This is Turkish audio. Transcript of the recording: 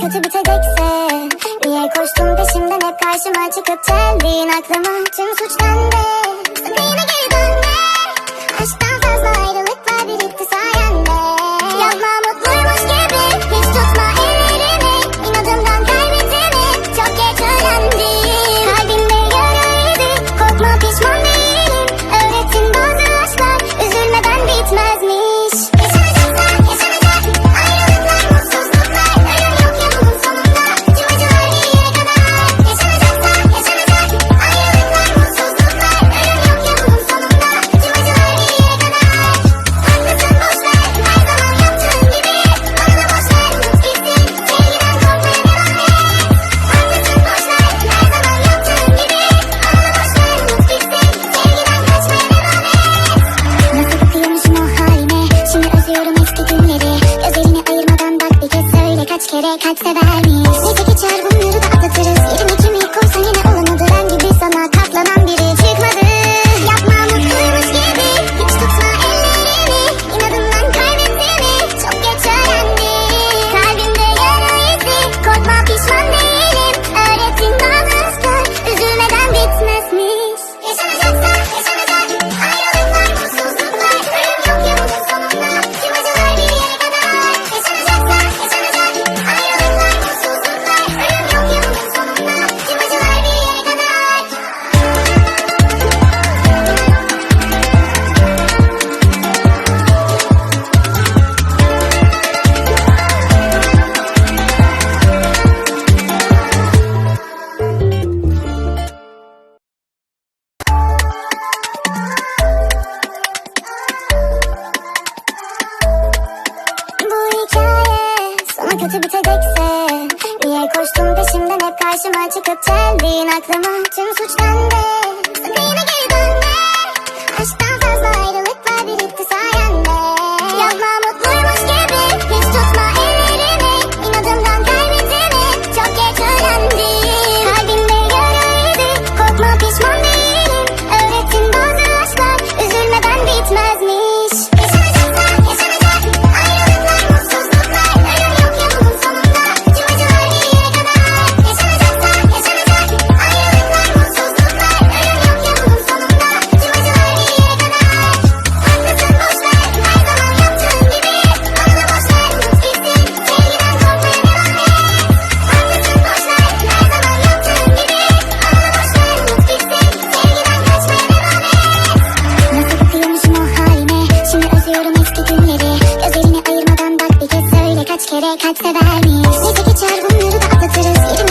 kötü bitecekse Niye koştun peşimden hep karşıma çıkıp geldin aklıma. Tüm suç bende. Sakın yine geri dönme Aşktan Yere kaç severmiş Gece geçer bu Ama kötü bitecekse Niye koştun peşimden hep karşıma çıkıp geldin aklıma. Tüm suç bende Özelini ayırmadan bak bir kez söyle kaç kere kalp severmiş Nice geçer bunları da atlatırız. Yerim